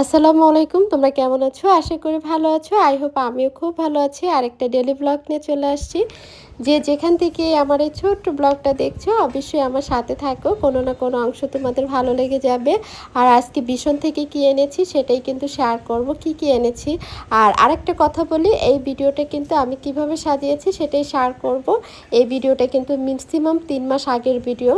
আসসালামু আলাইকুম, তোমরা কেমন আছো? আশা করি ভালো আছো। আই হোপ আমিও খুব ভালো আছি। আরেকটা ডেলি ব্লগ নিয়ে চলে আসছি। যে যেখান থেকে আমার এই ছোট্ট ব্লগটা দেখছ, অবশ্যই আমার সাথে থাকো। কোনো না কোনো অংশ তোমাদের ভালো লেগে যাবে। আর আজকে ভীষণ থেকে কি এনেছি সেটাই কিন্তু শেয়ার করব, কি কি এনেছি। আর আরেকটা কথা বলি, এই ভিডিওটা কিন্তু আমি কীভাবে সাজিয়েছি সেটাই শেয়ার করব। এই ভিডিওটা কিন্তু ম্যাক্সিমাম তিন মাস আগের ভিডিও।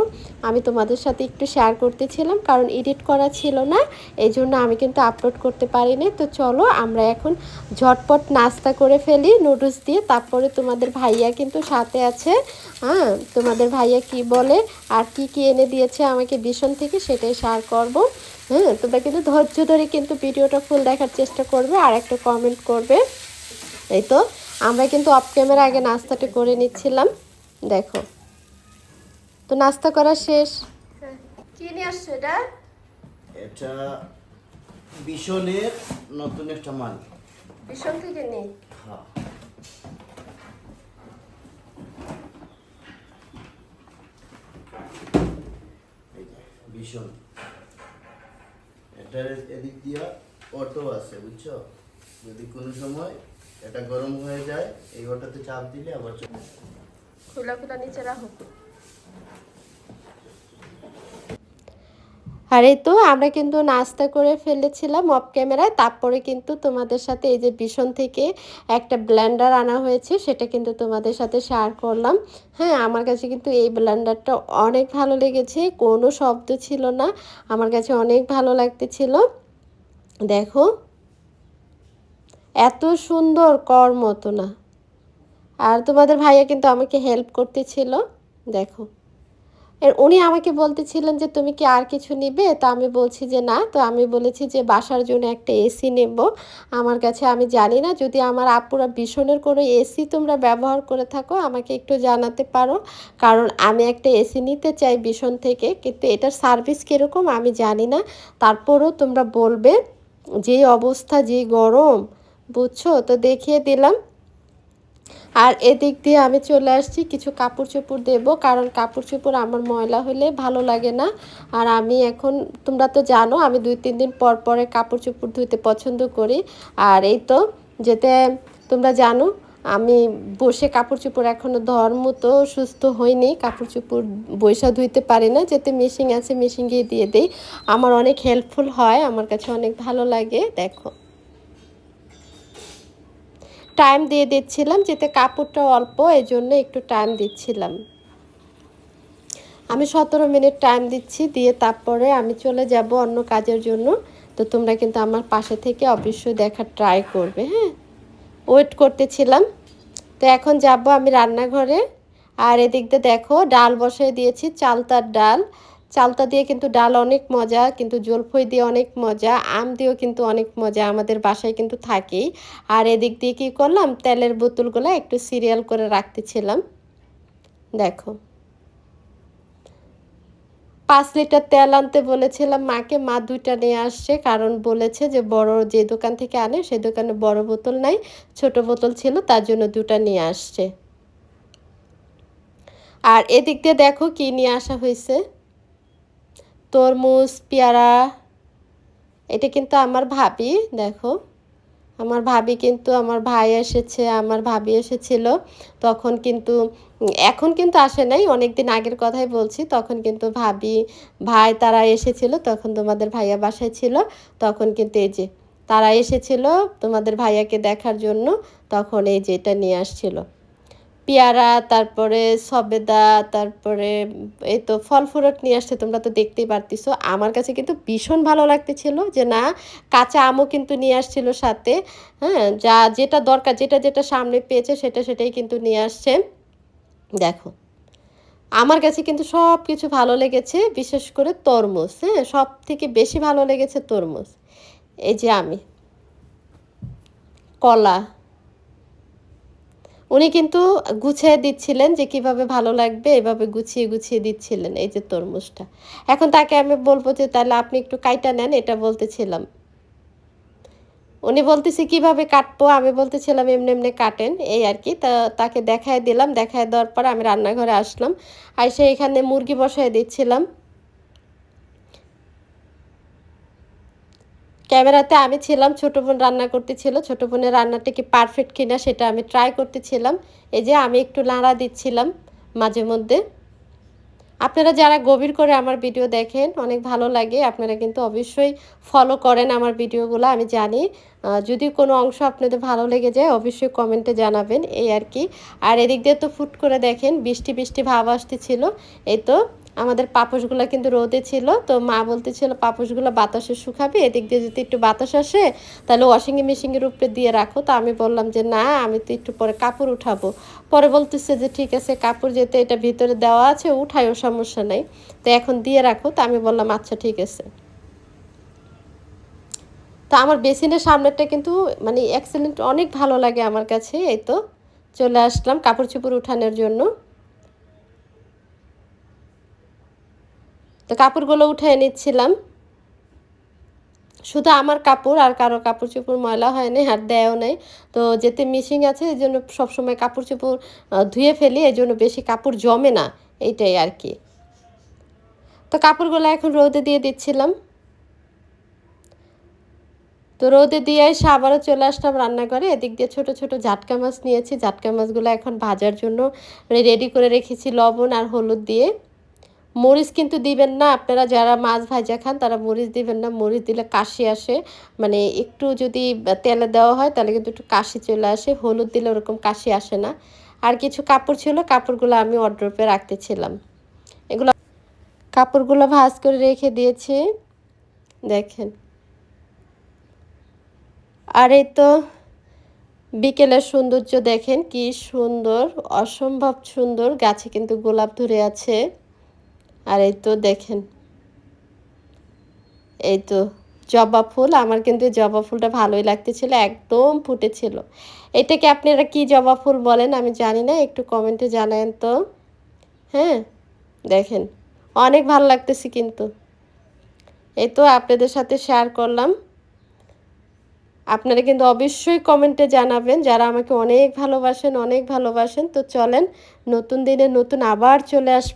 আমি তোমাদের সাথে একটু শেয়ার করতেছিলাম, কারণ এডিট করা ছিল না, এই জন্য আমি কিন্তু আপলোড করতে পারিনি। তো চলো আমরা এখন ঝটপট নাস্তা করে ফেলি নুডলস দিয়ে। তারপরে তোমাদের ভাইয়া কিন্তু সাথে আছে হ্যাঁ? তোমাদের ভাইয়া কি বলে আর কি কি এনে দিয়েছে আমাকে ভীষণ থেকে সেটাই শেয়ার করব হ্যাঁ? তোমরা কিন্তু ধৈর্য ধরে কিন্তু ভিডিওটা ফুল দেখার চেষ্টা করবে আর একটা কমেন্ট করবে। এই তো আমরা কিন্তু অফ ক্যামেরা আগে নাস্তাটা করে নিচ্ছিলাম দেখো। তো নাস্তা করা শেষ। কি নিয়ে আসছো এটা? এটা বিশনের নতুন একটা মাল। ভীষণ থেকে নেই। হ্যাঁ এই যে, ভীষণ। এটার এদিক দিয়া অটো আছে, বুঝছ? যদি কোনো সময় এটা গরম হয়ে যায়, এই অটোতে চাপ দিলে আবার চলে খোলা খোলা নিচে রাখো। আর তো, আমরা কিন্তু নাস্তা করে ফেলেছিলাম অফ ক্যামেরায় তারপরে কিন্তু তোমাদের সাথে এই যে ভীষণ থেকে একটা ব্লেন্ডার আনা হয়েছে, সেটা কিন্তু তোমাদের সাথে শেয়ার করলাম। হ্যাঁ আমার কাছে কিন্তু এই ব্ল্যান্ডারটা অনেক ভালো লেগেছে, কোনো শব্দ ছিল না। আমার কাছে অনেক ভালো লাগতেছিল। দেখো, এত সুন্দর কর মতো না আর তোমাদের ভাইয়া কিন্তু আমাকে হেল্প করতেছিল। দেখো। উনি আমাকে বলতেছিলেন যে, তুমি কি আর কিছু নিবে? তো আমি বলছি যে, না। তো আমি বলেছি যে, বাসার জন্য একটা এসি নেব। আমার কাছে আমি জানি না। যদি আমার আপুরা ভীষণের কোনো এসি তোমরা ব্যবহার করে থাকো, আমাকে একটু জানাতে পারো। কারণ আমি একটা এসি নিতে চাই ভীষণ থেকে। কিন্তু এটার সার্ভিস কীরকম আমি জানি না। তারপরও তোমরা বলবে যে অবস্থা যেই গরম। বুঝছ? তো দেখিয়ে দিলাম। আর এদিক দিয়ে আমি চলে আসছি, কিছু কাপড় চোপড় দেবো, কারণ কাপড় চোপড় আমার ময়লা হলে ভালো লাগে না। আর আমি এখন, তোমরা তো জানো, আমি দুই তিন দিন পর পরে কাপড় চোপড় ধুইতে পছন্দ করি। আর এই তো, যেতে তোমরা জানো, আমি বসে কাপড় চোপড় এখনও ধর্ম তো সুস্থ হয়নি, কাপড় চোপড় বৈশা ধুইতে পারি না, যেতে মেশিন আছে মেশিন গিয়ে দিয়ে দিই। আমার অনেক হেল্পফুল হয়, আমার কাছে অনেক ভালো লাগে, দেখো। টাইম দিয়ে দিচ্ছিলাম, যেতে কাপড়টা অল্প, এই জন্য একটু টাইম দিচ্ছিলাম। আমি সতেরো মিনিট টাইম দিচ্ছি, দিয়ে তারপরে আমি চলে যাব অন্য কাজের জন্য। তো তোমরা কিন্তু আমার পাশে থেকে অবশ্যই দেখার ট্রাই করবে হ্যাঁ? ওয়েট করতেছিলাম। তো এখন যাব আমি রান্নাঘরে। আর এদিক দিয়ে দেখো, ডাল বসাই দিয়েছি, চালতার ডাল। চালতা দিয়ে কিন্তু ডাল অনেক মজা, কিন্তু জলফই দিয়ে অনেক মজা, আম দিয়েও কিন্তু অনেক মজা আমাদের বাসায় কিন্তু থাকেই। আর এদিক দিয়ে কী করলাম? তেলের বোতলগুলো একটু সিরিয়াল করে রাখতেছিলাম। দেখো। পাঁচ লিটার তেল আনতে বলেছিলাম মাকে, মা দুইটা নিয়ে আসছে, কারণ বলেছে যে বড় যে দোকান থেকে আনে সেই দোকানে বড় বোতল নাই, ছোট বোতল ছিল, তার জন্য দুটা নিয়ে আসছে। আর এদিক দিয়ে দেখো কি নিয়ে আসা হয়েছে। তরমুজ, পেয়ারা, এটা কিন্তু আমার ভাবি, দেখো। আমার ভাবি কিন্তু আমার ভাই এসেছে, আমার ভাবি এসেছিল। তখন কিন্তু, এখন কিন্তু আসে নাই অনেক দিন আগের কথাই বলছি। তখন কিন্তু ভাবি, ভাই তারা এসেছিল, তখন তোমাদের ভাইয়া বাসায় ছিল। তখন কিন্তু এই যে, তারা এসেছিল তোমাদের ভাইয়াকে দেখার জন্য, তখন এই যে এটা নিয়ে আসছিল। পেয়ারা, তারপরে সবেদা, তারপরে এই তো ফল ফ্রুট নিয়ে আসছে, তোমরা তো দেখতেই পারতেছো। আমার কাছে কিন্তু ভীষণ ভালো লাগতেছিল যে না, কাঁচা আমও কিন্তু নিয়ে আসছিল সাথে হ্যাঁ যা যেটা দরকার, যেটা যেটা সামনে পেয়েছে সেটা সেটাই কিন্তু নিয়ে আসছে। দেখো, আমার কাছে কিন্তু সব কিছু ভালো লেগেছে, বিশেষ করে তরমুজ হ্যাঁ সব থেকে বেশি ভালো লেগেছে তরমুজ। এই যে আমি, কলা উনি কিন্তু গুছিয়ে দিচ্ছিলেন যে কীভাবে ভালো লাগবে, এভাবে গুছিয়ে গুছিয়ে দিচ্ছিলেন এই যে তরমুজটা। এখন তাকে আমি বলব যে তাহলে আপনি একটু কাইটা নেন, এটা বলতেছিলাম। উনি বলতেছে, কীভাবে কাটবো? আমি বলতেছিলাম, এমনি এমনি কাটেন। এই আর কি। তা তাকে দেখায় দিলাম, দেখায় দেওয়ার পর আমি রান্নাঘরে আসলাম। আর সে এখানে মুরগি বসায় দিচ্ছিলাম। ক্যামেরাতে আমি ছিলাম, ছোটো বোন রান্না করতেছিল। ছোটো বোনের রান্নাটা কি পারফেক্ট কিনা সেটা আমি ট্রাই করতেছিলাম। এই যে আমি একটু নাড়া দিচ্ছিলাম মাঝে মধ্যে। আপনারা যারা গভীর করে আমার ভিডিও দেখেন, অনেক ভালো লাগে। আপনারা কিন্তু অবশ্যই ফলো করেন আমার ভিডিওগুলো আমি জানি। যদি কোনো অংশ আপনাদের ভালো লেগে যায়, অবশ্যই কমেন্টে জানাবেন, এই আর কি। আর এদিক দিয়ে তো ফুট করে দেখেন, বৃষ্টি বৃষ্টি ভাব আসতেছিল। এই তো আমাদের পাপোশগুলো কিন্তু রোদে ছিল, তো মা বলতেছিল, পাপোশগুলো বাতাসে শুকাবে, এদিক দিয়ে যদি একটু বাতাস আসে, তাহলে ওয়াশিং মেশিনের উপরে দিয়ে রাখো। তো আমি বললাম যে, না, আমি তো একটু পরে কাপড় উঠাবো। পরে বলতেছে যে, ঠিক আছে, কাপড় যেতে এটা ভিতরে দেওয়া আছে, উঠায়ও সমস্যা নাই। তো এখন দিয়ে রাখো। তো আমি বললাম আচ্ছা ঠিক আছে। তো আমার বেসিনের সামনেরটা কিন্তু মানে এক্সেলেন্ট অনেক ভালো লাগে আমার কাছে, এই তো। চলে আসলাম কাপড় চোপড় উঠানোর জন্য। তো কাপড়গুলো উঠে নিচ্ছিলাম। শুধু আমার কাপড় আর কারও কাপড় চোপড় ময়লা হয়নি আর দেয়ও নেই। তো যেতে মিশিং আছে, এই জন্য সবসময় কাপড় চোপড় ধুয়ে ফেলি, এই জন্য বেশি কাপড় জমে না, এইটাই আর কি। তো কাপড়গুলো এখন রোদে দিয়ে দিচ্ছিলাম। তো রোদে দিয়ে এসে আবারও চলে আসলাম রান্নাঘরে। এদিক দিয়ে ছোট ছোট ঝাটকা মাছ নিয়েছি। ঝাটকা মাছগুলো এখন ভাজার জন্য রেডি করে রেখেছি লবণ আর হলুদ দিয়ে। মরিচ কিন্তু দিবেন না। আপনারা যারা মাছ ভাজা খান, তারা মরিচ দিবেন না। মরিচ দিলে কাশি আসে। মানে একটু যদি তেলে দেওয়া হয়, তাহলে কিন্তু একটু কাশি চলে আসে। হলুদ দিলে ওরকম কাশি আসে না। আর কিছু কাপড় ছিল, কাপড়গুলো আমি অর্ডারপে রাখতেছিলাম। এগুলো কাপড়গুলো ভাজ করে রেখে দিয়েছি। দেখেন। আর এই তো বিকেলের সৌন্দর্য দেখেন, কি সুন্দর, অসম্ভব সুন্দর। গাছে কিন্তু গোলাপ ধরে আছে। আর এই তো দেখেন। এই তো জবা ফুল, আমার কিন্তু জবা ফুলটা ভালোই লাগতেছিল, একদম ফুটেছিল। এটাকে আপনারা কি জবা ফুল বলেন আমি জানি না, একটু কমেন্টে জানায়েন তো। হ্যাঁ দেখেন, অনেক ভালো লাগতেছে কিন্তু। এই তো আপনাদের সাথে শেয়ার করলাম। আপনারা কিন্তু অবশ্যই কমেন্টে জানাবেন, যারা আমাকে অনেক ভালোবাসেন অনেক ভালোবাসেন, তো চলেন নতুন দিনে নতুন আবার চলে আস